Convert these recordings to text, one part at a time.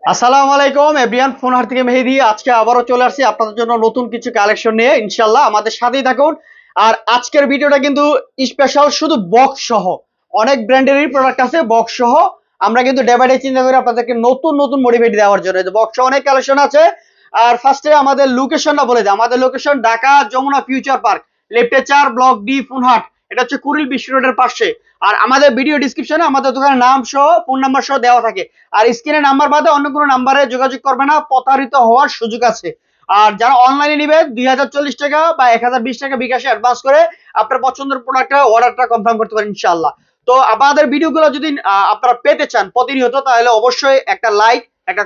আসসালামু আলাইকুম everyone phone হাট থেকে মেহেদি। আজকে আবারও চলে আসছি আপনাদের জন্য নতুন কিছু কালেকশন নিয়ে। ইনশাল্লাহ আমাদের সাথেই থাকুন। আর আজকের ভিডিওটা কিন্তু স্পেশাল শুধু বক্স সহ। অনেক ব্র্যান্ডেরই প্রোডাক্ট আছে বক্স সহ। আমরা কিন্তু ডে বাই চিন্তা করি আপনাদেরকে নতুন নতুন মোটিভেট দেওয়ার জন্য বক্স অনেক কালেকশন আছে। আর ফার্স্টে আমাদের লোকেশনটা বলে দিই। আমাদের location Dhaka Jamuna future park লেফটে চার ব্লক ডি ফোনহাট। এটা হচ্ছে কুড়িল বিশ্ব রোডের পাশে। আর আমাদের ভিডিও ডিসক্রিপশনে আমাদের দোকানের নাম সহ ফোন নাম্বার সহ দেওয়া থাকে। আর স্ক্রিনে নাম্বার বাদে অন্য কোনো নাম্বারে যোগাযোগ করবে না, প্রতারিত হওয়ার সুযোগ আছে। আর যারা অনলাইনে নিবে, দুই হাজার চল্লিশ টাকা বা এক হাজার বিশ টাকা বিকাশে অ্যাডভান্স করে আপনার পছন্দের প্রোডাক্টটা অর্ডারটা কনফার্ম করতে পারেন ইনশাআল্লাহ। তো আমাদের ভিডিওগুলো যদি আপনারা পেতে চান প্রতিনিয়ত, তাহলে অবশ্যই একটা লাইক একটা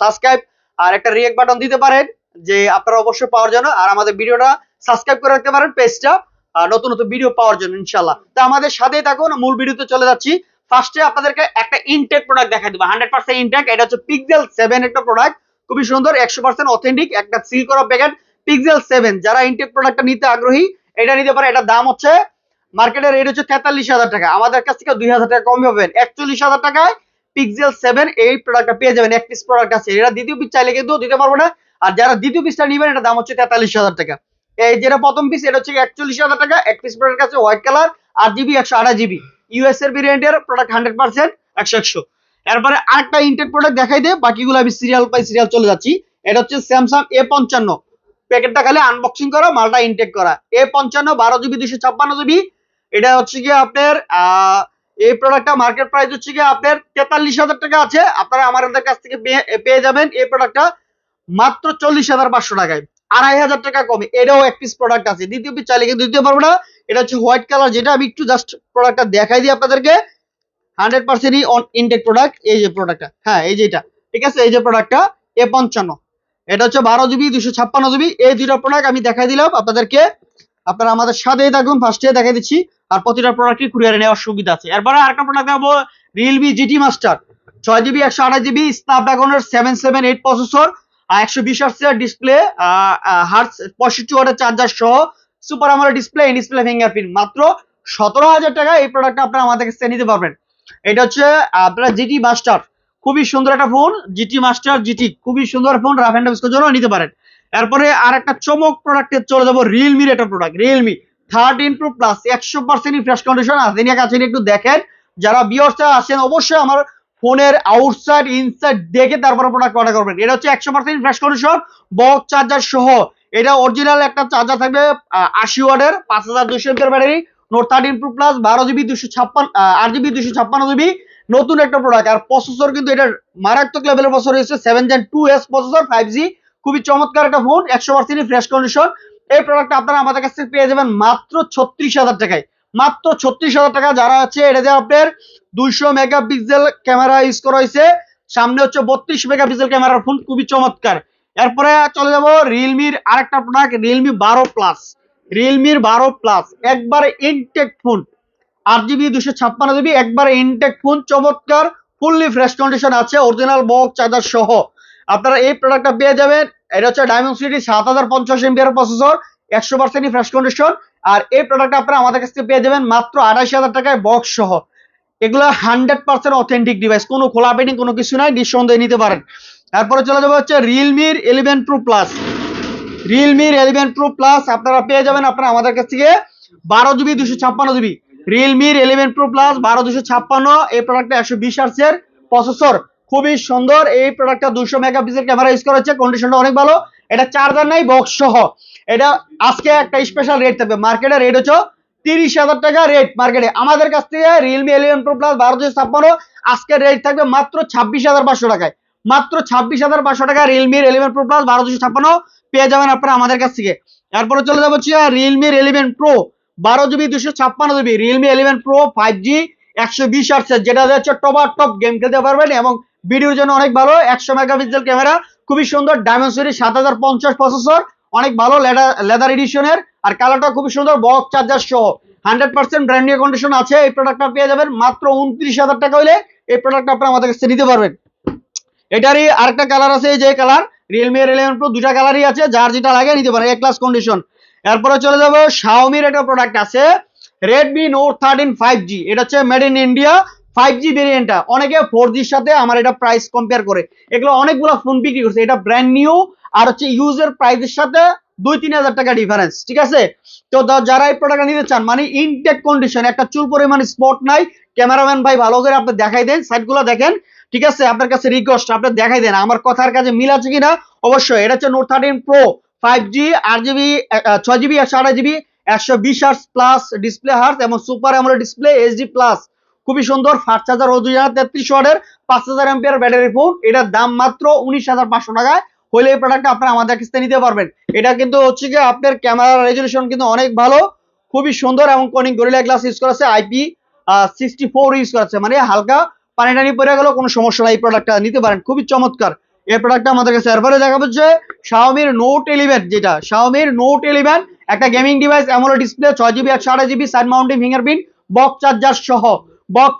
সাবস্ক্রাইব আর একটা রিয়েক্ট বাটন দিতে পারেন, যে আপনারা অবশ্যই পাওয়ার জন্য। আর আমাদের ভিডিওটা সাবস্ক্রাইব করে রাখতে পারেন পেজটা নতুন নতুন ভিডিও পাওয়ার জন্য ইনশাল্লাহ তো আমাদের সাথেই থাকুন, মূল ভিডিওতে চলে যাচ্ছি। ফার্স্টে আপনাদেরকে একটা ইনটেক প্রোডাক্ট দেখা দিব হান্ড্রেড পার্সেন্ট ইনটেক এটা হচ্ছে পিক্সেল সেভেন একটা প্রোডাক্ট খুবই সুন্দর, একশো পার্সেন্ট অথেন্টিক একটা সিল করা প্যাকেট পিক্সেল সেভেন যারা ইনটেক প্রোডাক্টটা নিতে আগ্রহী, এটা নিতে পারে, এটার দাম হচ্ছে মার্কেটের রেট হচ্ছে তেতাল্লিশ হাজার টাকা। আমাদের কাছ থেকে দুই হাজার টাকা কম পাবেন। একচল্লিশ হাজার টাকায় পিক্সেল সেভেন এই প্রোডাক্টটা পেয়ে যাবেন, এক পিস প্রোডাক্ট আছে। এটা দ্বিতীয় পিস চাইলে কিন্তু দিতে পারব না। আর যারা দ্বিতীয় পিসটা নেবেন এটা দাম হচ্ছে তেতাল্লিশ হাজার টাকা। এই যেটা প্রথম পিস এটা হচ্ছে একচল্লিশ হাজার টাকা। এক পিস প্রোডাক্ট আছে হোয়াইট কালার আট জিবি একশো আঠাশ জিবি ইউএস এর ভেরিয়েন্টের প্রোডাক্ট হান্ড্রেড পার্সেন্ট একশো একশো। এরপরে আরেকটা ইনটেক প্রোডাক্ট দেখাই দে, বাকিগুলো আমি সিরিয়াল বাই সিরিয়াল চলে যাচ্ছি। এটা হচ্ছে স্যামসাং এ পঞ্চান্ন। প্যাকেটটা খালি আনবক্সিং করা, মালটা ইনটেক করা। এ পঞ্চান্ন, বারো জিবি দুশো ছাপ্পান্ন জিবি এটা হচ্ছে কি আপনার এই প্রোডাক্টটা মার্কেট প্রাইস হচ্ছে কি আপনার তেতাল্লিশ হাজার টাকা আছে। আপনারা আমাদের কাছ থেকে পেয়ে যাবেন এই প্রোডাক্টটা মাত্র চল্লিশ হাজার পাঁচশো টাকায়। আড়াই হাজার টাকা কমে। এটাও এক পিস প্রোডাক্ট আছে। দ্বিতীয় পিস চাইলে কিন্তু দিতে পারব না। এটা হচ্ছে হোয়াইট কালার যেটা আমি একটু জাস্ট প্রোডাক্টটা দেখাই দিই আপনাদেরকে। হান্ড্রেড পার্সেন্টই অন ইনটেক প্রোডাক্ট এই যে প্রোডাক্টটা হ্যাঁ এই যে এটা। ঠিক আছে? এই যে প্রোডাক্টটা এ পঞ্চান্ন। এটা হচ্ছে বারো জিবি দুশো ছাপ্পান্ন জিবি এই দুইটা প্রোডাক্ট আমি দেখাই দিলাম আপনাদেরকে। আপনারা আমাদের সাথেই থাকুন ফার্স্টে দেখাই দিচ্ছি। আর প্রতিটা প্রোডাক্টই কুরিয়ারে নেওয়ার সুবিধা আছে। এরপরে আরেকটা প্রোডাক্ট দেখাবো রিয়েলমি জিটি মাস্টার ছয় জিবি একশো আঠাশ GB স্ন্যাপড্রাগনের seven seven eight processor charger সহ সুপার ডিসপ্লে মাত্র সতেরো হাজার টাকা মাস্টার খুবই সুন্দর একটা ফোন জিটি মাস্টার জিটি খুবই সুন্দর ফোন রাফ টাফের জন্য নিতে পারেন। এরপরে আর একটা চমক প্রোডাক্টে চলে যাব রিয়েলমির একটা product Realme thirteen pro plus একশো পার্সেন্ট ফ্রেশ কন্ডিশন কাছে একটু দেখেন। যারা বিয়র্সে আসেন অবশ্যই আমার ফোনের আউটসাইড ইনসাইড দেখে তারপরে প্রোডাক্ট অর্ডার করবেন। এটা হচ্ছে একশো percent fresh condition box charger সহ। এটা অরিজিনাল একটা চার্জার থাকবে আশি ওয়াটের, পাঁচ হাজার দুশো এমপের battery Note thirteen pro plus বারো জিবি দুশো ছাপ্পান্ন আট জিবি দুশো ছাপ্পান্ন জিবি, নতুন একটা প্রোডাক্ট আর প্রসেসর কিন্তু এটার মারাত্মক লেভেলের প্রসেসর রয়েছে seven gen two S processor five G খুবই চমৎকার একটা ফোন একশো পার্সেন্ট ফ্রেশ কন্ডিশন এই প্রোডাক্টটা আপনারা আমাদের কাছ পেয়ে যাবেন মাত্র ছত্রিশ হাজার টাকায়। মাত্র ছত্রিশ হাজার টাকা যারা আছে, এটা যে আপনার দুইশো মেগাপিক্সেল ক্যামেরা ইউজ করা হয়েছে, সামনে হচ্ছে বত্রিশ মেগাপিক্সেল ক্যামেরার ফোন খুবই চমৎকার। এরপরে চলে যাব রিয়েলমির আরেকটা প্রোডাক্ট রিয়েলমি বারো প্লাস রিয়েলমির বারো প্লাস একবারে ইনটেক ফোন আট জিবি দুশো ছাপ্পান্ন জিবি একবারে ইনটেক ফোন চমৎকার ফুললি ফ্রেশ কন্ডিশন আছে অরিজিনাল বক চার্জার সহ। আপনারা এই প্রোডাক্টটা পেয়ে যাবেন, এটা হচ্ছে ডায়মন্ড সিটি সাত হাজার পঞ্চাশ এমবিআর প্রসেসর একশো পার্সেন্টই ফ্রেশ কন্ডিশন আর এই প্রোডাক্টটা আপনারা আমাদের কাছ থেকে পেয়ে যাবেন মাত্র আড়াইশ হাজার টাকায় বক্স সহ। এগুলো হান্ড্রেড পার্সেন্ট অথেন্টিক ডিভাইস কোনো খোলা পেটিং কোনো কিছু নাই, নিঃসন্দেহে নিতে পারেন। তারপরে চলে যাব হচ্ছে রিয়েলমির ইলেভেন প্রো প্লাস রিয়েলমির ইলেভেন প্রো প্লাস আপনারা পেয়ে যাবেন আপনারা আমাদের কাছ থেকে বারো জিবি দুশো ছাপ্পান্ন জিবি রিয়েলমির ইলেভেন প্রো প্লাস বারো দুশো ছাপ্পান্ন, এই প্রোডাক্টটা একশো বিশ আর্সের প্রসেসর খুবই সুন্দর, এই প্রোডাক্টটা দুশো মেগাপিক্সেল ক্যামেরা ইউজ করা হচ্ছে কন্ডিশনটা অনেক ভালো। এটা চার্জার নাই বক্স সহ। এটা আজকে একটা স্পেশাল রেট থাকবে। মার্কেটের রেট হচ্ছে তিরিশ হাজার টাকা রেট মার্কেটে আমাদের কাছ থেকে রিয়েলমি ইলেভেন প্রো প্লাস বারো দুশো ছাপ্পান্ন আজকের রেট থাকবে মাত্র ছাব্বিশ হাজার পাঁচশো টাকায়। মাত্র ছাব্বিশ হাজার পাঁচশো টাকা রিয়েলমির ইলেভেন প্রো প্লাস বারো দুশো ছাপ্পান্ন পেয়ে যাবেন আপনারা আমাদের কাছ থেকে। এরপরে চলে যাব হচ্ছে রিয়েলমির ইলেভেন প্রো বারো জিবি দুশো ছাপ্পান্ন GB Realme eleven pro five G একশো বিশ আর্টসের যেটা হচ্ছে টপ আর টপ গেম খেলতে পারবেন এবং ভিডিওর জন্য অনেক ভালো। একশো মেগাপিক্সেল ক্যামেরা খুবই সুন্দর ডায়মেন্সিটি সাত হাজার পঞ্চাশ প্রসেসর অনেক ভালো লেদার এডিশনের আর কালারটা খুবই সুন্দর বক্স চার্জার সহ। Hundred percent brand new condition আছে, এই প্রোডাক্টটা পেয়ে যাবেন মাত্র উনত্রিশ হাজার টাকা হলে এই প্রোডাক্টটা আপনারা আমাদের কাছে নিতে পারবেন। এটারই আরেকটা কালার আছে, এই যে কালার রিয়েলমি ইলেভেন প্রো দুটা কালারই আছে, যার যেটা লাগে নিতে পারেন এ ক্লাস কন্ডিশন এরপরে চলে যাব শাওমির একটা প্রোডাক্ট আছে Redmi Note thirteen five G এটা হচ্ছে made in India five G ভেরিয়েন্টটা অনেকে ফোর জির সাথে আমার এটা প্রাইস কম্পেয়ার করে। এগুলো অনেকগুলো ফোন বিক্রি করছে। এটা ব্র্যান্ড নিউ আর হচ্ছে ইউজের প্রাইসের সাথে দুই তিন হাজার টাকা ডিফারেন্স ঠিক আছে? তো যারা এই প্রোডাক্টটা নিতে চান মানে ইনটেক কন্ডিশন একটা চুল পরিমাণ স্পট নাই ক্যামেরাম্যান ভাই ভালো করে আপনি দেখাই দেন সাইডগুলো দেখেন, ঠিক আছে? আপনার কাছে রিকোয়েস্ট আপনি দেখাই দেন, আমার কথার কাছে মিল আছে কিনা? অবশ্যই, এটা হচ্ছে Note thirteen pro five G আট জিবি ছয় জিবি একশো আঠাশ জিবি একশো বিশ হার্স প্লাস ডিসপ্লে হার্স এবং super AMOLED display HD plus খুবই সুন্দর ফাস্ট চার্জার ও দুই হাজার তেত্রিশ ওয়াটের, পাঁচ হাজার এমপিয়ার ব্যাটারি ফোন এটার দাম মাত্র উনিশ হাজার পাঁচশো টাকায়। হলে এই প্রোডাক্টটা আপনারা আমাদের কাছ থেকে নিতে পারবেন। এটা কিন্তু হচ্ছে কি আপনার ক্যামেরা রেজলিউশন কিন্তু অনেক ভালো, খুবই সুন্দর এবং কনিক গরিলা গ্লাস ইউজ করা আছে আইপি সিক্সটি ফোর ইউজ করা আছে। মানে হালকা পানি টানি পড়ে গেলেও কোনো সমস্যা নাই এই প্রোডাক্টটা নিতে পারেন, খুবই চমৎকার। এই প্রোডাক্টটা আমাদের কাছে এরপরে দেখা যাচ্ছে শাওমির নোট ইলেভেন যেটা শাওমির নোট ইলেভেন একটা গেমিং ডিভাইস অ্যামোলেড ডিসপ্লে ছয় জিবি একশো আঠাশ GB side mounting fingerprint box charger সহ।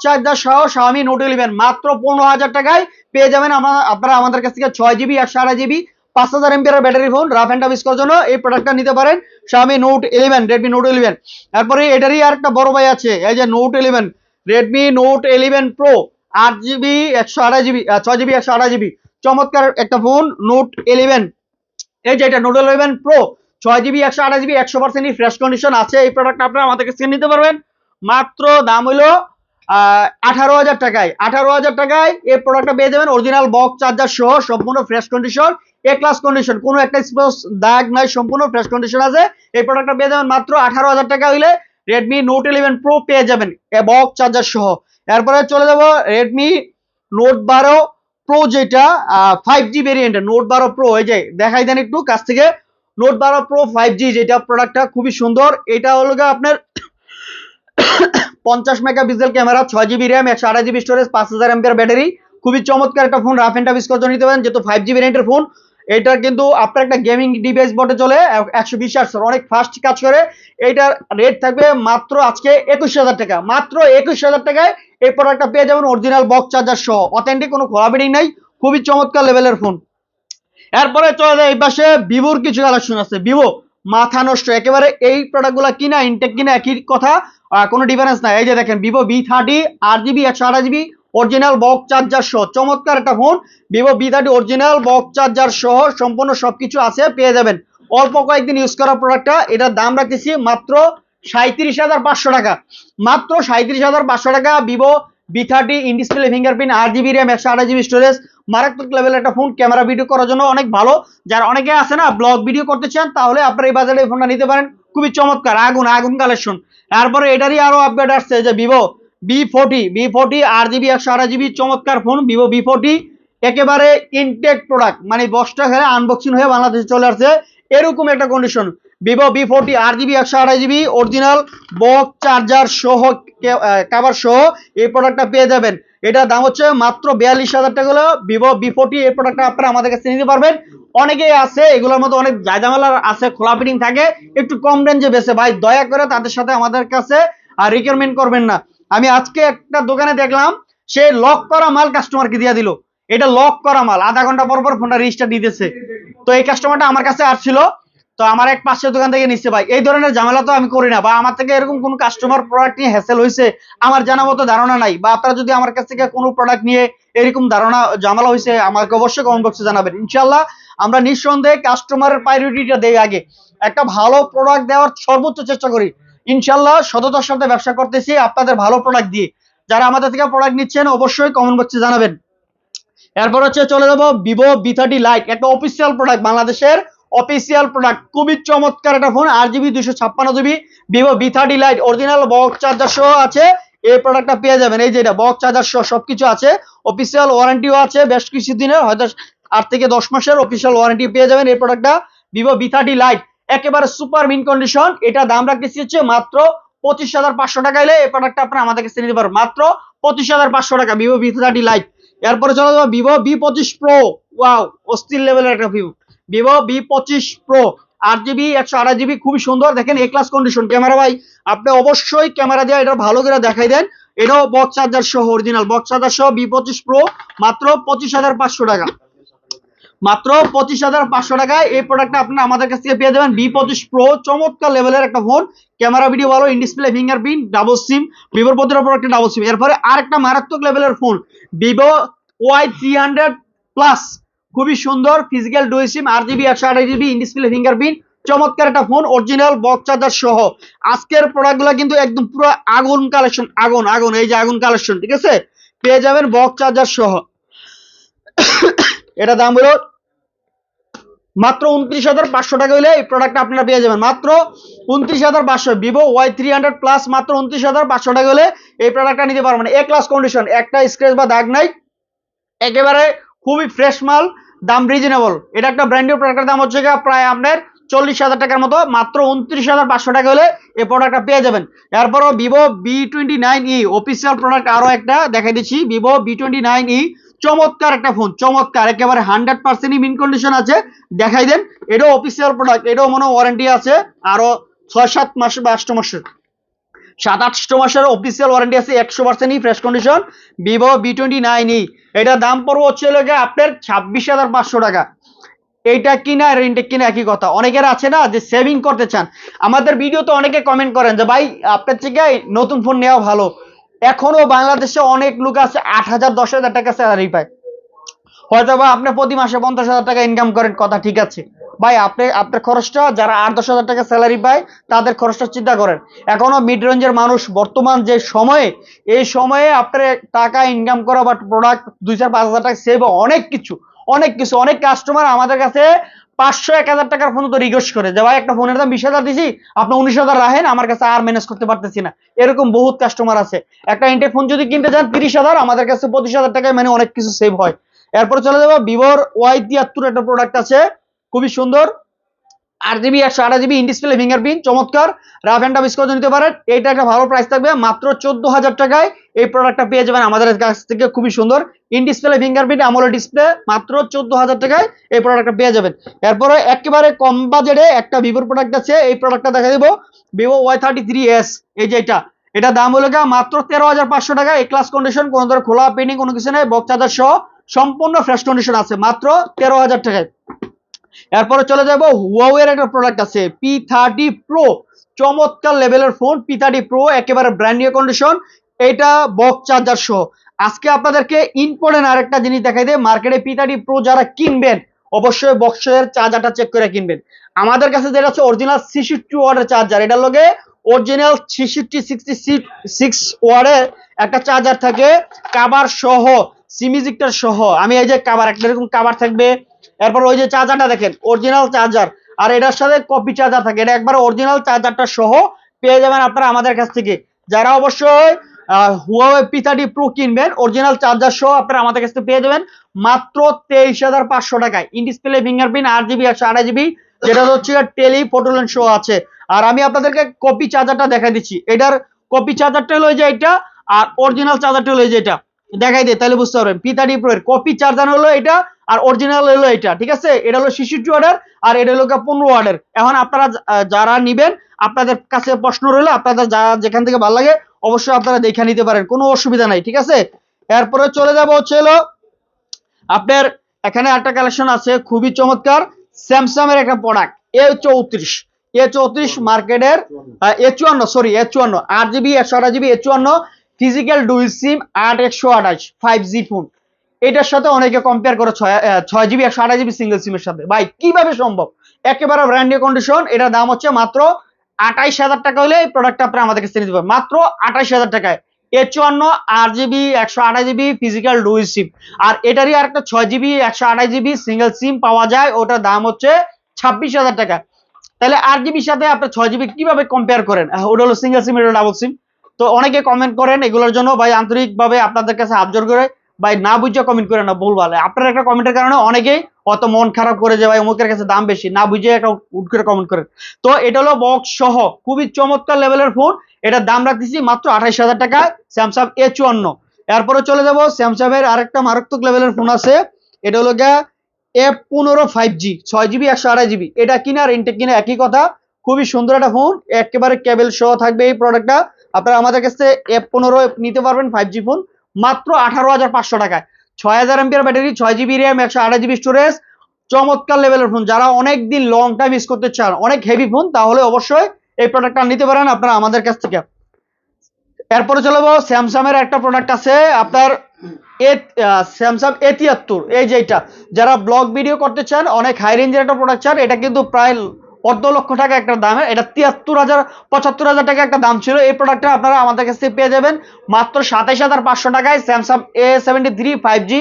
চার্জার সহ শাওমি নোট ইলেভেন মাত্র পনেরো হাজার টাকায় পেয়ে যাবেন আপনারা আমাদের কাছ থেকে ছয় জিবি একশো আঠাশ জিবি পাঁচ হাজার MPR battery phone rough and tough use জন্য এই প্রোডাক্টটা নিতে পারেন Xiaomi Note eleven Redmi Note eleven তারপরে এটারই আর একটা বড় ভাই আছে, এই যে Note eleven Redmi Note eleven pro আট জিবি একশো আঠাশ জিবি ছয় জিবি একশো আঠাশ জিবি চমৎকার একটা ফোন নোট ইলেভেন এই যে এটা নোট ইলেভেন প্রো ছয় জিবি একশো আঠাশ জিবি একশো পার্সেন্ট ফ্রেশ কন্ডিশন আছে, এই প্রোডাক্ট আপনারা আমাদের কাছে নিতে পারবেন। মাত্র দাম হলো আঠারো হাজার টাকায়, আঠারো হাজার টাকায় এই প্রোডাক্টটা পেয়ে যাবেন অরিজিনাল বক্স চার্জার সহ সম্পূর্ণ fresh condition A class condition কোনো একটা স্পোর্স দাগ নাই, সম্পূর্ণ ফ্রেশ কন্ডিশন আছে। এই প্রোডাক্টটা পেয়ে যাবেন মাত্র আঠারো হাজার টাকা হইলে রেডমি নোট ইলেভেন প্রো পেয়ে যাবেন বক্স চার্জার সহ। এরপরে চলে যাব রেডমি নোট বারো প্রো যেটা ফাইভ জি ভেরিয়েন্টের নোট বারো প্রো এই যে দেখাই দেন একটু কাছ থেকে। নোট বারো প্রো ফাইভ জি যেটা প্রোডাক্টটা খুবই সুন্দর, এটা হলো আপনার পঞ্চাশ মেগা পিক্সেল ক্যামেরা, ছয় জিবি র্যাম একশো আঠাশ জিবি স্টোরেজ পাঁচ হাজার এমপিয়ার ব্যাটারি খুবই চমৎকার একটা phone rough and tough use নিতে পারেন, যেহেতু ফাইভ জি ভেরিয়েন্টের ফোন এটা কিন্তু আপনার একটা গেমিং ডিভাইস বটে চলে, একশো বিশ আটশো অনেক ফাস্ট কাজ করে। এইটার রেট থাকবে মাত্র আজকে একুশ হাজার টাকা। মাত্র একুশ হাজার টাকায় এই প্রোডাক্টটা পেয়ে যাবেন অরিজিনাল বক্স চার্জার সহ। অথেন্টিক কোনো খোলা বিডিং নাই, খুবই চমৎকার লেভেলের ফোন এরপরে চলে যায় এই পাশে ভিভোর কিছু কালেকশন আছে। ভিভো মাথা নষ্ট। একেবারে এই প্রোডাক্টগুলো কিনা ইনটেক কিনা, একই কথা কোনো ডিফারেন্স নাই। এই যে দেখেন ভিভো বি থার্টি আট জিবি একশো আঠাশ জিবি অরিজিনাল বক্স চার্জার সহ। চমৎকার একটা phone Vivo V thirty original box charger সহ, সম্পূর্ণ সবকিছু আছে, পেয়ে যাবেন। অল্প কয়েকদিন ইউজ করা প্রোডাক্টটা এটার দাম রাখতেছি মাত্র সাঁত্রিশ হাজার পাঁচশো টাকা। মাত্র সাঁত্রিশ হাজার পাঁচশো টাকা Vivo V thirty in display fingerprint আট জিবি র্যাম একশো আঠাশ জিবি স্টোরেজ মারাত্মক লেভেলের একটা ফোন ক্যামেরা ভিডিও করার জন্য অনেক ভালো। যারা অনেকে আছে না ব্লগ ভিডিও করতে চান, তাহলে আপনারা এই বাজারে এই ফোনটা নিতে পারেন। খুবই চমৎকার, আগুন আগুন কালেকশন তারপরে এটারই আরও আপডেট আসছে যে Vivo V forty V forty আট জিবি একশো আঠাশ জিবি চমৎকার ফোন ভিভো বি ফোর্টি একেবারে ইনটেক প্রোডাক্ট মানে বসটা খেলে আনবক্সিং হয়ে বাংলাদেশে চলে আসছে। এরকম একটা কন্ডিশন ভিভো বি ফোর্টি আট জিবি একশো আঠাশ জিবি অরিজিনাল বক্স চার্জার সহ কাভার সহ এই প্রোডাক্টটা পেয়ে যাবেন। এটার দাম হচ্ছে মাত্র বিয়াল্লিশ হাজার টাকা হলো। ভিভো বি ফোর্টি এই প্রোডাক্টটা আপনারা আমাদের কাছে নিতে পারবেন। অনেকেই আছে, এগুলোর মধ্যে অনেক জায়জামালার আছে, খোলা ফিটিং থাকে। একটু কম রেঞ্জে বেছে ভাই, দয়া করে তাদের সাথে আমাদের কাছে, আর রিকোয়ারমেন্ট করবেন না। আমি আজকে একটা দোকানে দেখলাম, সে লক করা মাল কাস্টমারকে দিয়ে দিল। এটা লক করা মাল। আধা ঘণ্টা পর পর ফোনটা রেজিস্টার দিতেছে। তো এই কাস্টমারটা আমার কাছে আসছিল। তো আমার এক পাশের দোকান থেকে নিচ্ছে ভাই, এই ধরনের ঝামেলা তো আমি করি না, বা আমার থেকে এরকম কোনো কাস্টমার প্রোডাক্ট নিয়ে হ্যাসেল হয়েছে আমার জানা মতো ধারণা নাই, বা আপনারা যদি আমার কাছ থেকে কোনো প্রোডাক্ট নিয়ে এরকম ধারণা, ঝামেলা হয়েছে আমাকে অবশ্যই কমেন্ট বক্সে জানাবেন। ইনশাল্লাহ আমরা নিঃসন্দেহে কাস্টমারের প্রায়োরিটিটা দেই আগে। একটা ভালো প্রোডাক্ট দেওয়ার সর্বোচ্চ চেষ্টা করি। ইনশাল্লাহ সততার সাথে ব্যবসা করতেছি আপনাদের ভালো প্রোডাক্ট দিয়ে। যারা আমাদের থেকে প্রোডাক্ট নিচ্ছেন, অবশ্যই কমেন্ট বক্সে জানাবেন। এরপর হচ্ছে চলে যাব ভিভো বি থার্টি লাইট একটা অফিসিয়াল প্রোডাক্ট বাংলাদেশের অফিসিয়াল প্রোডাক্ট খুবই চমৎকার একটা ফোন আট জিবি দুশো ছাপ্পান্ন GB Vivo V thirty lite original box charger সহ আছে। এই প্রোডাক্টটা পেয়ে যাবেন। এই যে এটা বক্স চার্জার সহ সবকিছু আছে। অফিসিয়াল ওয়ারেন্টিও আছে বেশ কিছু দিনের হয়তো আট থেকে দশ মাসের অফিসিয়াল ওয়ারেন্টি পেয়ে যাবেন এই প্রোডাক্টটা ভিভো বি থার্টি লাইট একেবারে সুপার মিন কন্ডিশন এটা দাম রাখতেছি হচ্ছে মাত্র পঁচিশ হাজার পাঁচশো টাকা এলে এই প্রোডাক্টটা আপনারা আমাদের কাছে নিতে পারবেন। মাত্র পঁচিশ হাজার পাঁচশো টাকা ভিভো বি থার্টি লাইট এরপরে চলে যাব ভিভো বি পঁচিশ প্রো ওয়াও অস্থির লেভেলের একটা ভিউ ভিভো বি পঁচিশ প্রো আট জিবি একশো আঠাশ জিবি খুবই সুন্দর। দেখেন এ ক্লাস কন্ডিশন ক্যামেরা ভাই, আপনি অবশ্যই ক্যামেরা দিয়ে এটা ভালো করে দেখাই দেন। এটাও বক্স চার্জার সহ অরিজিনাল বক্স চার্জার সহ বি পঁচিশ প্রো মাত্র পঁচিশ হাজার পাঁচশো টাকা। মাত্র পঁচিশ হাজার পাঁচশো টাকায় এই প্রোডাক্টটা আপনি আমাদের কাছ থেকে পেয়ে যাবেন। বি পঁচিশ প্রো চমৎকার লেভেলের একটা ফোন ক্যামেরা ভিডিও ভালো in display fingerprint double SIM ভিভোর প্রতিটা প্রোডাক্টে ডাবল সিম এরপরে আরেকটা মারাত্মক লেভেলের phone Vivo Y three hundred plus খুবই সুন্দর ফিজিক্যাল ডুই সিম আর জিবি একশো আঠাশ জিবি ইন ডিসপ্লে ফিঙ্গারপ্রিন্ট চমৎকার একটা ফোন অরিজিনাল বক্স চার্জার সহ। আজকের প্রোডাক্টগুলো কিন্তু একদম পুরো আগুন কালেকশন আগুন আগুন, এই যে আগুন কালেকশন ঠিক আছে? পেয়ে যাবেন বক্স চার্জার সহ। এটা দাম হলো মাত্র উনত্রিশ হাজার পাঁচশো টাকা হলে এই প্রোডাক্টটা আপনারা পেয়ে যাবেন। মাত্র উনত্রিশ হাজার পাঁচশো Vivo Y three hundred plus মাত্র উনত্রিশ হাজার পাঁচশো টাকা হলে এই প্রোডাক্টটা নিতে পারবেন। এ ক্লাস কন্ডিশন একটা স্ক্রেচ বা দাগ নাই। একেবারে খুবই ফ্রেশ মাল। দাম রিজনেবল এটা একটা ব্র্যান্ডের প্রোডাক্টের দাম হচ্ছে প্রায় আপনার চল্লিশ হাজার টাকার মতো, মাত্র উনত্রিশ হাজার পাঁচশো টাকা হলে এই প্রোডাক্টটা পেয়ে যাবেন। এরপরও Vivo V twenty nine E official product আরও একটা দেখাই দিচ্ছি। Vivo V twenty nine E চমৎকার একটা ফোন চমৎকার, একেবারে হান্ড্রেড পার্সেন্টই মিন কন্ডিশন আছে। দেখাই দেন, এটাও অফিসিয়াল প্রোডাক্ট এটাও মনে ওয়ারেন্টি আছে আরও ছয় সাত মাস বা আষ্ট মাসের। সাত আটশো মাসের অফিসিয়াল ওয়ারেন্টি আছে, একশো পার্সেন্টই fresh condition Vivo V twenty nine E এটার দাম পড়ব হচ্ছে গিয়ে আপনার ছাব্বিশ হাজার পাঁচশো টাকা। এইটা কিনা, আর ইনটেক কিনা একই কথা। অনেকের আছে না যে সেভিং করতে চান। আমাদের ভিডিওতে অনেকে কমেন্ট করেন যে, ভাই, আপনার থেকে নতুন ফোন নেওয়া ভালো। এখনও বাংলাদেশে অনেক লোক আছে আট হাজার, দশ হাজার টাকা স্যালারি পায়। হয়তো বা আপনি প্রতি মাসে পঞ্চাশ হাজার টাকা ইনকাম করেন, কথা ঠিক আছে। ভাই, আপনি, আপনার খরচটা, যারা আট দশ হাজার টাকা স্যালারি পায়, তাদের খরচটা চিন্তা করেন। এখনও মিড রেঞ্জের মানুষ বর্তমান যে সময়ে, এই সময়ে আপনার টাকা ইনকাম করা বা প্রোডাক্ট দুই চার, পাঁচ হাজার টাকা সেভ অনেক কিছু অনেক কিছু, অনেক কাস্টমার আমাদের কাছে পাঁচশো, এক হাজার টাকার ফোন তো রিকোয়েস্ট করে যে, ভাই, একটা ফোনের দাম বিশ হাজার দিছি, আপনি উনিশ হাজার রাখেন, আমার কাছে আর ম্যানেজ করতে পারতেছি না। এরকম বহুত কাস্টমার আছে। একটা ইন্টেক ফোন যদি কিনতে চান, তিরিশ হাজার, আমাদের কাছে পঁচিশ হাজার টাকায় মানে অনেক কিছু সেভ হয়। এরপর চলে যাব ভিভোর ওয়াই তিয়াত্তর একটা প্রোডাক্ট আছে, খুবই সুন্দর। আট জিবি একশো আট জিবি ইন ডিসপ্লে ফিঙ্গারপ্রিন্ট চমৎকার। রাফ অ্যান্ড টাফ স্কোর নিতে পারেন, এইটা একটা ভালো প্রাইস থাকবে, মাত্র চোদ্দ হাজার টাকায় এই প্রোডাক্টটা পেয়ে যাবেন আমাদের কাছ থেকে, খুবই সুন্দর। In display fingerprint AMOLED display মাত্র চোদ্দ হাজার টাকায় এই প্রোডাক্টটা পেয়ে যাবেন। এরপরে একেবারে কম বাজেটে একটা ভিভোর প্রোডাক্ট আছে, এই প্রোডাক্টটা দেখা দেবো। Vivo Y thirty three S এই যে এটা। এটা দাম হলো মাত্র তেরো হাজার পাঁচশো টাকা এই ক্লাস কন্ডিশন কোনো ধরনের খোলা পেন্ডিং কোনো কিছু নেই বক্স চার্জার সহ। সম্পূর্ণ ফ্রেশ কন্ডিশন আছে, মাত্র তেরো হাজার টাকায়। এরপরে চলে যাব হুয়াওয়ের একটা প্রোডাক্ট আছে পি থার্টি প্রো চমৎকার লেভেলের ফোন পি থার্টি প্রো একেবারে ব্র্যান্ড নিউ কন্ডিশন এটা বক্স চার্জার সহ। আজকে আপনাদেরকে ইম্পর্টেন্ট আরেকটা জিনিস দেখাই দেয় মার্কেটে পি থার্টি প্রো যারা কিনবেন, অবশ্যই বক্সের চার্জারটা চেক করে কিনবেন। আমাদের কাছে যেটা আছে অরিজিনাল ছিষট্টি ওয়ার্ডের চার্জার এটার লগে অরিজিনাল ছিষট্টি সিক্সটি সিক্স ওয়ার্ডের একটা চার্জার থাকে কাবার সহ। সিমিজিকটার সহ। আমি এই যে কাবার একটা এরকম কাবার থাকবে। এরপর ওই যে চার্জারটা দেখেন অরিজিনাল চার্জার আর এটার সাথে কপি চার্জার থাকে। এটা একবার অরিজিনাল চার্জারটা সহ পেয়ে যাবেন আপনারা আমাদের কাছ থেকে। যারা অবশ্যই হুয়াওয়ে পি থার্টি প্রো কিনবেন অরিজিনাল চার্জার সহ আপনারা আমাদের কাছ থেকে পেয়ে যাবেন মাত্র তেইশ হাজার পাঁচশো টাকায়। ইন ডিসপ্লে ফিঙ্গারপ্রিন্ট আট জিবি একশো আড়াই জিবি যেটা হচ্ছে টেলি ফটোলেন শো আছে। আর আমি আপনাদেরকে কপি চার্জারটা দেখা দিচ্ছি। এটার কপি চার্জারটা হলো যে এটা, আর অরিজিনাল চার্জারটা হলো যে এটা। দেখাই দে তাহলে বুঝতে পারবেন। পি থার্টি প্রো এর কপি চার্জার হলো এটা, আর অরিজিনাল হলো এটা, ঠিক আছে? এটা হলো শিশুটি অর্ডার আর এটা হলো পনেরো অর্ডার এখন আপনারা যারা নিবেন, আপনাদের কাছে প্রশ্ন রইল, আপনাদের যা যেখান থেকে ভালো লাগে, অবশ্যই আপনারা দেখে নিতে পারেন, কোনো অসুবিধা নাই, ঠিক আছে? এরপরে চলে যাব হচ্ছে হলো আপনার, এখানে একটা কালেকশন আছে, খুবই চমৎকার স্যামসাং এর একটা প্রোডাক্ট এ চৌত্রিশ। এ চৌত্রিশ মার্কেটের এ চুয়ান্ন সরি এ চুয়ান্ন আট জিবি একশো আঠাশ জিবি এ চুয়ান্ন ফিজিক্যাল ডুইল সিম আট একশো আঠাশ ফাইভ জি ফোন এটার সাথে অনেকে কম্পেয়ার করে ছয় ছয় জিবি একশো আঠাশ জিবি সিঙ্গেল সিমের সাথে। ভাই, কীভাবে সম্ভব? একেবারে ব্র্যান্ড নিউ কন্ডিশন এটার দাম হচ্ছে মাত্র আঠাইশ হাজার টাকা হলে এই প্রোডাক্টটা আপনি আমাদের কাছে নিতে পারবেন। মাত্র আঠাইশ হাজার টাকায়। এ চুয়ান্ন আট জিবি একশো আঠাশ জিবি ফিজিক্যাল ডুইল সিম আর এটারই আরেকটা ছয় জিবি একশো আঠাশ জিবি সিঙ্গেল সিম পাওয়া যায়, ওটার দাম হচ্ছে ছাব্বিশ হাজার টাকা। তাহলে আট জিবির সাথে আপনি ছয় জিবি কীভাবে কম্পেয়ার করেন? ওটা হলো সিঙ্গেল সিম এটা ডাবল সিম তো অনেকে কমেন্ট করেন এগুলোর জন্য ভাই আন্তরিকভাবে আপনাদের কাছে হাত জোর করে, ভাই না বুঝে কমেন্ট করে না, ভুল ভালো আপনার একটা কমেন্টের কারণে অনেকেই অত মন খারাপ করে যে ভাই অমুকের কাছে দাম বেশি, না বুঝে একটা উঠ করে কমেন্ট করেন। তো এটা হলো বক্স সহ খুবই চমৎকার লেভেলের ফোন এটার দাম রাখতেছি মাত্র আঠাইশ হাজার টাকা স্যামসাং এ চুয়ান্ন। এরপরে চলে যাব স্যামসাং এর আরেকটা মারাত্মক লেভেলের ফোন আছে। এটা হলো গিয়া এফ পনেরো ফাইভ জি ছয় জিবি একশো আড়াই জিবি এটা কিনা আর ইনটেক কিনা একই কথা। খুবই সুন্দর একটা ফোন একেবারে কেবল সহ থাকবে এই প্রোডাক্টটা আপনারা আমাদের কাছে এফ পনেরো নিতে পারবেন ফাইভ জি ফোন মাত্র আঠারো হাজার পাঁচশো টাকায়। ছয় হাজার এমপিআর ব্যাটারি ছয় জিবি র্যাম একশো আঠাশ জিবি স্টোরেজ চমৎকার লেভেলের ফোন যারা অনেক দিন লং টাইম ইউজ করতে চান, অনেক হেভি ফোন তাহলে অবশ্যই এই প্রোডাক্টটা নিতে পারেন আপনারা আমাদের কাছ থেকে। এরপরে চলে যাব স্যামসাংয়ের একটা প্রোডাক্ট আছে, আপনার এ স্যামসাং এ তিয়াত্তর, এই যে এটা। যারা ব্লগ ভিডিও করতে চান, অনেক হাই রেঞ্জের একটা প্রোডাক্ট চান, এটা কিন্তু প্রায় অর্ধ লক্ষ টাকা একটা দামে এটা তিয়াত্তর হাজার, পঁচাত্তর হাজার টাকা একটা দাম ছিল। এই প্রোডাক্টটা আপনারা আমাদের কাছে পেয়ে যাবেন। মাত্র সাতাইশ হাজার পাঁচশো টাকায় Samsung A seventy three five G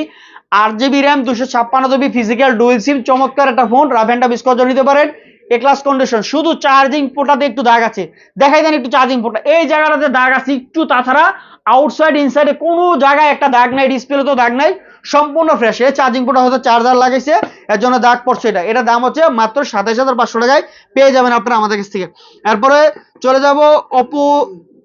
আট জিবি র্যাম দুশো ছাপ্পান্ন জিবি ফিজিক্যাল ডুয়েল সিম চমৎকার একটা ফোন রাফ অ্যান্ড নিতে পারেন। এ ক্লাস কন্ডিশন শুধু চার্জিং পোর্টাতে একটু দাগ আছে। দেখাই দেন একটু চার্জিং পোর্টটা এই জায়গাটাতে দাগ আছে একটু, তাছাড়া আউটসাইড ইনসাইডে কোনো জায়গায় একটা দাগ নাই ডিসপ্লে তো দাগ নাই, সম্পূর্ণ ফ্রেশ এই চার্জিং পোর্টটা হয়তো চার্জার লাগাইছে, এর জন্য দাগ পড়ছে এটা। এটা দাম হচ্ছে মাত্র সাতাইশ হাজার পাঁচশো টাকায় পেয়ে যাবেন আপনারা আমাদের কাছ থেকে। এরপরে চলে যাব অপো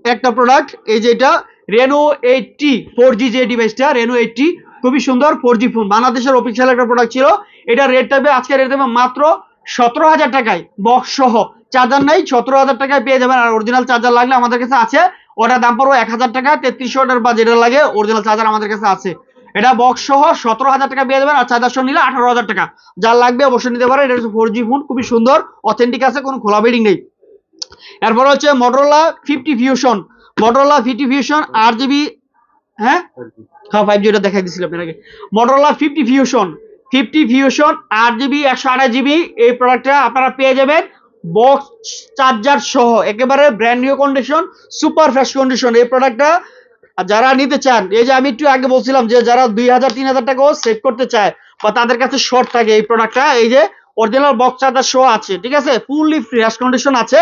একটা প্রোডাক্ট এই যে এটা রেনো এইটটি ফোর জি যে ডিভাইসটা রেনো এইটটি খুবই সুন্দর ফোর জি ফোন বাংলাদেশের অফিসিয়াল একটা প্রোডাক্ট ছিল। এটা রেট থাকবে আজকে রেট থাকবে মাত্র সতেরো হাজার টাকায় বক্স সহ। চার্জার নাই সতেরো হাজার টাকায় পেয়ে যাবেন। আর অরিজিনাল চার্জার লাগলে আমাদের কাছে আছে। ওটার দাম পড়বে এক হাজার টাকা তেত্রিশ ওয়াটের বা যেটা লাগে অরিজিনাল চার্জার আমাদের কাছে আছে। এটা বক্স সহ সতেরো হাজার টাকা পেয়ে যাবেন আর চার্জার সহ নিলে আঠারো হাজার টাকা। যার লাগবে অবশ্যই নিতে পারেন। এটা হচ্ছে ফোর জি ফোন খুবই সুন্দর অথেন্টিক আছে কোনো খোলা বেডিং নেই। এরপর হচ্ছে Motorola fifty fusion Motorola fifty fusion আট জিবি হ্যাঁ? হ্যাঁ ফাইভ জিটা দেখাই দিয়েছিলাম আপনাকে Motorola fifty fusion fifty fusion আট জিবি একশো আঠাশ জিবি এই প্রোডাক্টটা আপনারা পেয়ে যাবেন। বক্স চার্জার সহ, একেবারে brand new condition super fresh condition এই প্রোডাক্টটা যারা নিতে চান, এই যে আমি একটু আগে বলছিলাম যে যারা দুই হাজার, তিন হাজার টাকাও সেভ করতে চায় বা তাদের কাছে শর্ট থাকে এই প্রোডাক্টটা এই যে অরিজিনাল বক্স চার্জার সহ আছে, ঠিক আছে? ফুললি ফ্রেশ কন্ডিশন আছে।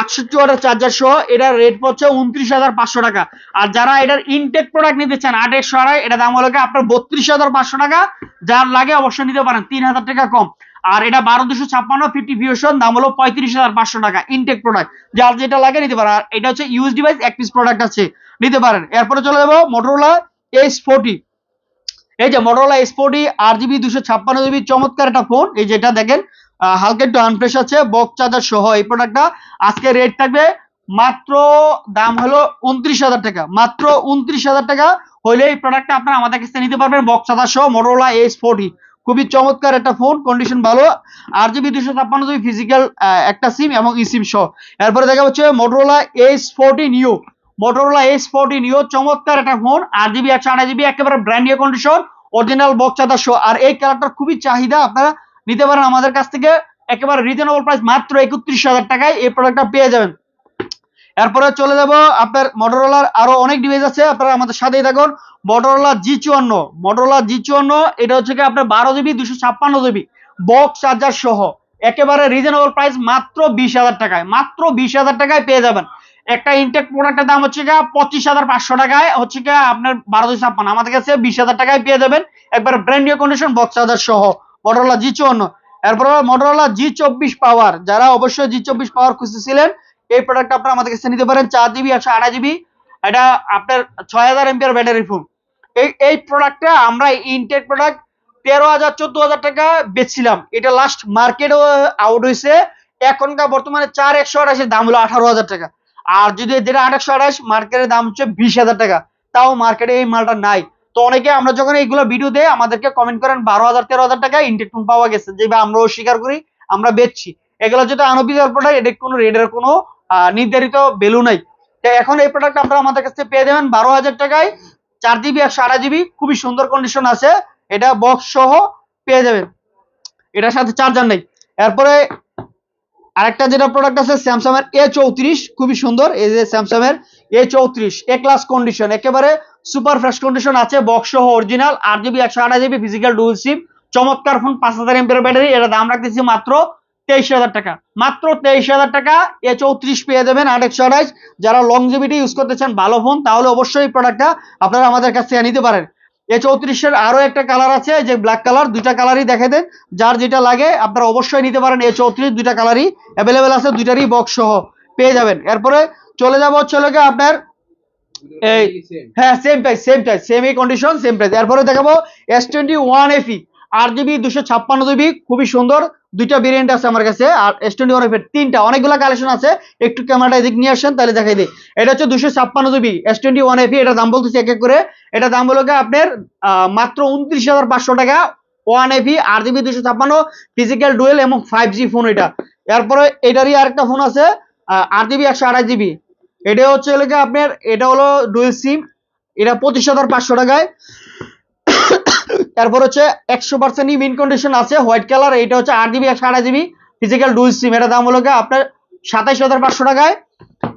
আটষট্টি ওয়াটের চার্জার সহ এটার রেট পড়ছে উনত্রিশ হাজার পাঁচশো টাকা। আর যারা এটার ইনটেক প্রোডাক্ট নিতে চান, আট একশো আড়াই এটা দাম হলো আপনার বত্রিশ হাজার পাঁচশো টাকা। যার লাগে অবশ্যই নিতে পারেন, তিন হাজার টাকা কম। আর এটা বারো দুশো ছাপ্পান্ন ফিফটি ফিউশন দাম হলো পঁয়ত্রিশ হাজার পাঁচশো টাকা ইনটেক প্রোডাক্ট যার যেটা লাগে নিতে পারেন। আর এটা হচ্ছে ইউজ ডিভাইস এক পিস প্রোডাক্ট আছে, নিতে পারেন। এরপরে চলে যাব মোটরোলা এইচ ফোর্টি এই যে মোটরোলা এস ফোর্টি আট জিবি দুশো ছাপ্পান্ন জিবি চমৎকার একটা ফোন এই যেটা দেখেন হালকা একটু আনফ্রেশ আছে বক্স চার্জার সহ এই প্রোডাক্টটা আজকে রেট থাকবে মাত্র দাম হলো উনত্রিশ হাজার টাকা। মাত্র উনত্রিশ হাজার টাকা হইলে এই প্রোডাক্টটা আপনারা আমাদের কাছে নিতে পারবেন বক্স চার্জার সহ মোটরোলা এস ফোর্টি খুবই চমৎকার একটা ফোন কন্ডিশন ভালো। আর জিবি দুশো ছাপ্পান্ন জিবি ফিজিক্যাল একটা সিম এবং ই সিম সহ। এরপরে দেখা হচ্ছে Motorola S forty new Motorola S forty new চমৎকার একটা ফোন আট জিবি একশো আঠাশ জিবি একেবারে brand new condition original box charger সহ। আর এই কালারটার খুবই চাহিদা আপনারা নিতে পারেন আমাদের কাছ থেকে। একেবারে রিজনেবল প্রাইস মাত্র একত্রিশ হাজার টাকায় এই প্রোডাক্টটা পেয়ে যাবেন। এরপরে চলে যাব আপনার মোটরোলার আরও অনেক ডিভাইস আছে, আপনারা আমাদের সাথেই থাকুন। মোটরোলা জি চুয়ান্ন মোটরোলা জি চুয়ান্ন, এটা হচ্ছে কি আপনার বারো জিবি দুশো ছাপ্পান্ন জিবি বক্স চার্জার সহ। একেবারে রিজনেবল প্রাইস মাত্র বিশ হাজার টাকায়, মাত্র বিশ হাজার টাকায় পেয়ে যাবেন। একটা ইনটেক প্রোডাক্টের দাম হচ্ছে গিয়ে পঁচিশ হাজার পাঁচশো টাকায়, হচ্ছে গিয়ে আপনার বারো দুশো ছাপ্পান্ন, আমাদের কাছে বিশ হাজার টাকায় পেয়ে যাবেন। একবার brand new condition box charger সহ। মোটরোলা জি চুয়ান্ন। এরপর মোটরোলা জি চব্বিশ পাওয়ার যারা অবশ্যই জি চব্বিশ পাওয়ার খুঁজতেছিলেন, এই প্রোডাক্ট আপনারা আমাদের কাছে নিতে পারেন, চার জিবি একশো আড়াই জিবি এটা আপনার ছয় হাজার এমপিআর ব্যাটারি ফোন এই এই প্রোডাক্টটা আমরা ইনটেক প্রোডাক্ট তেরো হাজার, চোদ্দ হাজার টাকা বেচছিলাম। এটা লাস্ট মার্কেটও আউট হয়েছে। এখনকার বর্তমানে চার একশো আঠাশের দাম হলো আঠারো হাজার টাকা। আর যদি যেটা একশো আঠাশ মার্কেটের দাম হচ্ছে বিশ হাজার টাকা। তাও মার্কেটে এই মালটা নাই। তো অনেকে আমরা যখন এইগুলো ভিডিও দেই, আমাদেরকে কমেন্ট করেন, বারো হাজার, তেরো হাজার টাকা ইনটেক ফোন পাওয়া গেছে যেভাবে আমরাও স্বীকার করি, আমরা বেচছি। এগুলো যেটা আনঅফিসিয়াল প্রোডাক্ট এটা কোনো রেডের কোনো নির্ধারিত ভ্যালু নাই। এখন এই প্রোডাক্ট আপনারা আমাদের কাছে পেয়ে যাবেন বারো হাজার টাকায়, চার জিবি একশো আড়াই জিবি খুবই সুন্দর কন্ডিশন আছে। এটা বক্স সহ পেয়ে যাবেন। এটার সাথে চার্জার নেই। এরপরে আরেকটা যেটা প্রোডাক্ট আছে স্যামসাং এর এ চৌত্রিশ, খুবই সুন্দর। এই যে স্যামসাং এর এ চৌত্রিশ এ ক্লাস কন্ডিশন একেবারে সুপার ফ্রেশ কন্ডিশন আছে বক্স সহ অরিজিনাল আট জিবি একশো আঠাশ জিবি ফিজিক্যাল ডুয়েল সিম চমৎকার ফোন পাঁচ হাজার এমপির ব্যাটারি এটা দাম রাখতেছি মাত্র তেইশ হাজার টাকা। মাত্র তেইশ হাজার টাকা এ চৌত্রিশ পেয়ে যাবেন আট একশো আঠাশ। যারা লংজিভিটি ইউজ করতে চান, ভালো ফোন তাহলে অবশ্যই প্রোডাক্টটা আপনারা আমাদের কাছ থেকে নিতে পারেন। এ চৌত্রিশের আরও একটা কালার আছে, যে ব্ল্যাক কালার দুইটা কালারই দেখে দেন। যার যেটা লাগে, আপনারা অবশ্যই নিতে পারেন এ চৌত্রিশ, দুইটা কালারই অ্যাভেলেবেল আছে, দুইটারই বক্স সহ। পেয়ে যাবেন। এরপরে চলে যাব হচ্ছে লোকে আপনার এই হ্যাঁ same price same price same এই কন্ডিশন সেম প্রাইস এরপরে দেখাবো এস টোয়েন্টি ওয়ান এফি আট জিবি দুশো ছাপ্পান্ন জিবি খুবই সুন্দর। দুইটা ভেরিয়েন্ট আছে আমার কাছে, আর এস টোয়েন্টি ওয়ান এফি তিনটা। অনেকগুলো কালেকশন আছে, একটু ক্যামেরাটা এদিক নিয়ে আসেন, তাহলে দেখাই দিই। এটা হচ্ছে দুশো ছাপ্পান্ন GB S twenty one FE এটা দাম বলতেছি এক এক করে। এটা দাম হলো আপনার মাত্র উনত্রিশ হাজার পাঁচশো টাকা। ওয়ান এভি আর জিবি দুশো ছাপ্পান্ন ফিজিক্যাল ডুয়েল এবং ফাইভ জি ফোন এটা। এরপরে এটারই আরেকটা ফোন আছে আট জিবি একশো আঠাশ জিবি এটা হচ্ছে আপনার, এটা হলো ডুয়েল সিম এটা পঁচিশ হাজার পাঁচশো টাকায়। তারপর হচ্ছে একশো পার্সেন্ট মিন কন্ডিশন আছে হোয়াইট কালার এটা হচ্ছে আট জিবি একশো আঠাশ জিবি ফিজিক্যাল ডুয়েল সিম এটা দাম হলো আপনার সাতাইশ হাজার পাঁচশো টাকায়।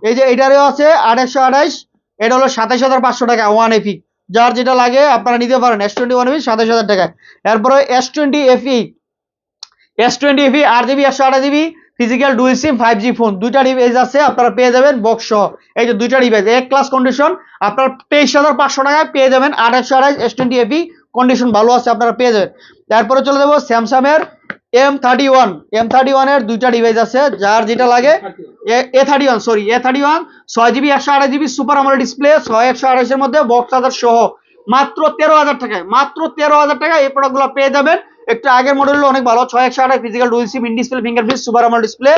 এই যে এটারও আছে আট একশো আঠাইশ এটা হলো সাতাইশ হাজার পাঁচশো টাকা ওয়ান এফি যার যেটা লাগে আপনারা নিতে পারেন এস টোয়েন্টি ওয়ান এফি সাতাইশ হাজার টাকায়। এরপরে S twenty FE S twenty FE আট জিবি একশো আঠাশ GB physical dual SIM five G phone দুইটা ডিভাইস আছে, আপনারা পেয়ে যাবেন বক্স সহ। এই যে দুইটা ডিভাইস এক ক্লাস কন্ডিশন আপনার তেইশ হাজার পাঁচশো টাকায় পেয়ে যাবেন আট একশো আঠাশ এস টোয়েন্টি এফি কন্ডিশন ভালো আছে, আপনারা পেয়ে যাবেন। তারপরে চলে যাব স্যামসাংয়ের M thirty one M thirty ওয়ানের দুইটা ডিভাইস আছে, যার যেটা লাগে, A thirty one sorry A thirty one ছয় জিবি একশো আঠাশ জিবি সুপার আমল ডিসপ্লে ছয়, একশো আঠাশের মধ্যে বক্স চার্জার সহ। মাত্র তেরো হাজার টাকায়, মাত্র তেরো হাজার টাকায় এই প্রোডাক্টগুলো পেয়ে যাবেন। একটু আগের মডেল অনেক ভালো, ছয়, একশো আঠাশ physical dual SIM in fingerprint super AMOLED display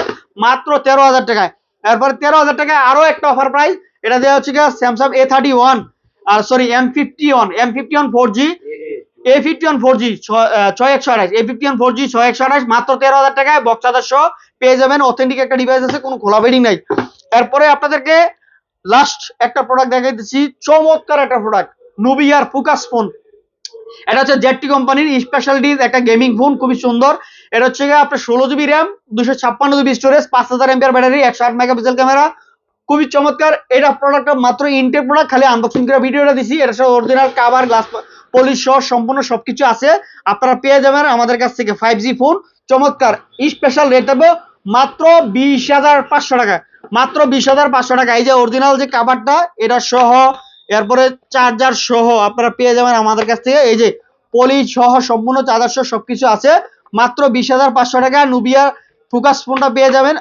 মাত্র তেরো হাজার টাকায়। এরপরে তেরো হাজার টাকায় আরও একটা অফার প্রাইস এটা দেওয়া হচ্ছে Samsung A thirty one R sorry M fifty one M fifty one four G A fifty one four G ছয় একশো আঠাশ। A fifty one four G ছয় একশো আঠাশ, মাত্র তেরো হাজার টাকায় বক্স চার্জার পেয়ে যাবেন। অথেন্টিক একটা ডিভাইস আছে, কোনো খোলা বেডিং নাই। এরপরে আপনাদেরকে লাস্ট একটা প্রোডাক্ট দেখাই দিচ্ছি, চমৎকার একটা প্রোডাক্ট নুবিয়ার ফোকাস ফোন এটা হচ্ছে জেডটি কোম্পানির স্পেশালিটিজ একটা গেমিং ফোন খুবই সুন্দর। এটা হচ্ছে আপনার ষোলো জিবি র্যাম দুশো ছাপ্পান্ন জিবি স্টোরেজ পাঁচ হাজার এমপিআর ব্যাটারি একশো আট মেগাপিক্সেল ক্যামেরা খুবই চমৎকার। এটা প্রোডাক্টটা মাত্র ইনটেক প্রোডাক্ট খালি আনবক্সিং করে ভিডিওটা দিছি। এটা সব অরিজিনাল কাভার গ্লাস পলিশ সহ সম্পূর্ণ সবকিছু আছে। আপনারা পেয়ে যাবেন আমাদের কাছ থেকে ফাইভ জি ফোন চমৎকার স্পেশাল রেট দেবো মাত্র বিশ হাজার পাঁচশো টাকা। মাত্র বিশ হাজার পাঁচশো টাকা। এই যে অরিজিনাল যে কাভারটা এটা সহ, এরপরে চার্জার সহ আপনারা পেয়ে যাবেন আমাদের কাছ থেকে। এই যে পলি সহ সম্পূর্ণ চার্জার সহ সবকিছু আছে। মাত্র বিশ হাজার পাঁচশো টাকা। নুবিয়া ফোকাস ফোনটা পেয়ে যাবেন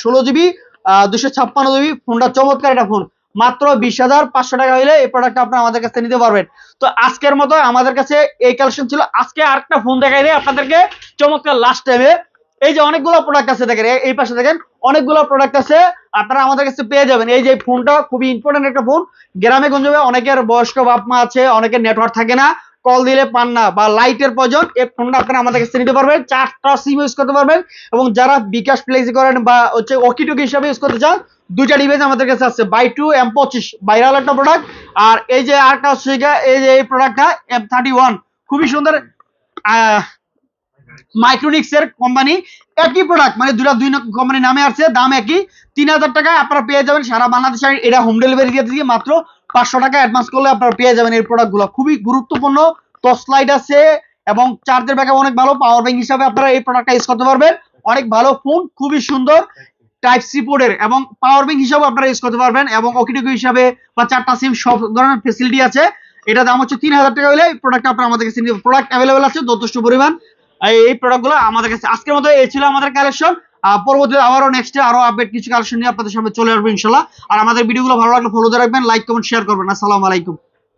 ষোলো জিবি দুশো ছাপ্পান্ন জিবি ফোনটা চমৎকার একটা ফোন মাত্র বিশ হাজার পাঁচশো টাকা হলে এই প্রোডাক্টটা আপনারা আমাদের কাছে নিতে পারবেন। তো আজকের মতো আমাদের কাছে এই কালেকশন ছিল। আজকে আরেকটা ফোন দেখাই দেয় আপনাদেরকে। চমৎকার লাস্ট টাইমে এই যে অনেকগুলো প্রোডাক্ট আছে দেখেন, এই- এই পাশে দেখেন, অনেকগুলো প্রোডাক্ট আছে। আপনারা আমাদের কাছে পেয়ে যাবেন। এই যে ফোনটা খুবই ইম্পর্টেন্ট একটা ফোন গ্রামে গঞ্জে অনেকের বয়স্ক বাপ মা আছে, অনেকের নেটওয়ার্ক থাকে না। কল দিলে পান না বা লাইটের প্রয়োজন, এই ফোনটা আপনারা আমাদের কাছে নিতে পারবেন, চারটা সিম ইউজ করতে পারবেন এবং যারা বিকাশ প্লেসি করেন বা হচ্ছে ওকিটুকি হিসাবে ইউজ করতে চান, দুইটা ডিভাইস আমাদের কাছে আছে বাই টু এম পঁচিশ ভাইরাল একটা প্রোডাক্ট আর এই যে আরেকটা হচ্ছে এই যে এই প্রোডাক্টটা এম থার্টি ওয়ান খুবই সুন্দর মাইক্রোনিক্স এর কোম্পানি একই প্রোডাক্ট মানে দুটা দুই কোম্পানি নামে আসছে দাম একই, তিন হাজার টাকায় আপনারা পেয়ে যাবেন, সারা বাংলাদেশে, এটা হোম ডেলিভারি দিয়ে মাত্র পাঁচশো টাকা অ্যাডভান্স করলে আপনারা পেয়ে যাবেন এই প্রোডাক্টগুলো খুবই গুরুত্বপূর্ণ টর্চ লাইট আছে এবং চার্জের ব্যাকআপ অনেক ভালো পাওয়ার ব্যাংক হিসাবে আপনারা এই প্রোডাক্টটা ইউজ করতে পারবেন। অনেক ভালো ফোন খুবই সুন্দর টাইপ সি পোর্টের এবং পাওয়ার ব্যাংক হিসাবে আপনারা ইউজ করতে পারবেন এবং ওকিটুকি হিসাবে বা চারটা সিম সব ধরনের ফেসিলিটি আছে। এটা দাম হচ্ছে তিন হাজার টাকা হলে এই প্রোডাক্ট আপনারা আমাদের কাছে প্রোডাক্ট অ্যাভেলেবেল আছে, যথেষ্ট পরিমাণ। এই প্রোডাক্টগুলো আমাদের কাছে, আজকের মতো এই ছিল আমাদের কালেকশন পরবর্তীতে আবারও নেক্সট আরও আপডেট কিছু কালেকশন নিয়ে আপনাদের সামনে চলে আসব ইনশাল্লাহ। আর আমাদের ভিডিওগুলো ভালো লাগলে ফলো দিয়ে রাখবেন লাইক কমেন্ট শেয়ার করবেন। আসসালামু আলাইকুম।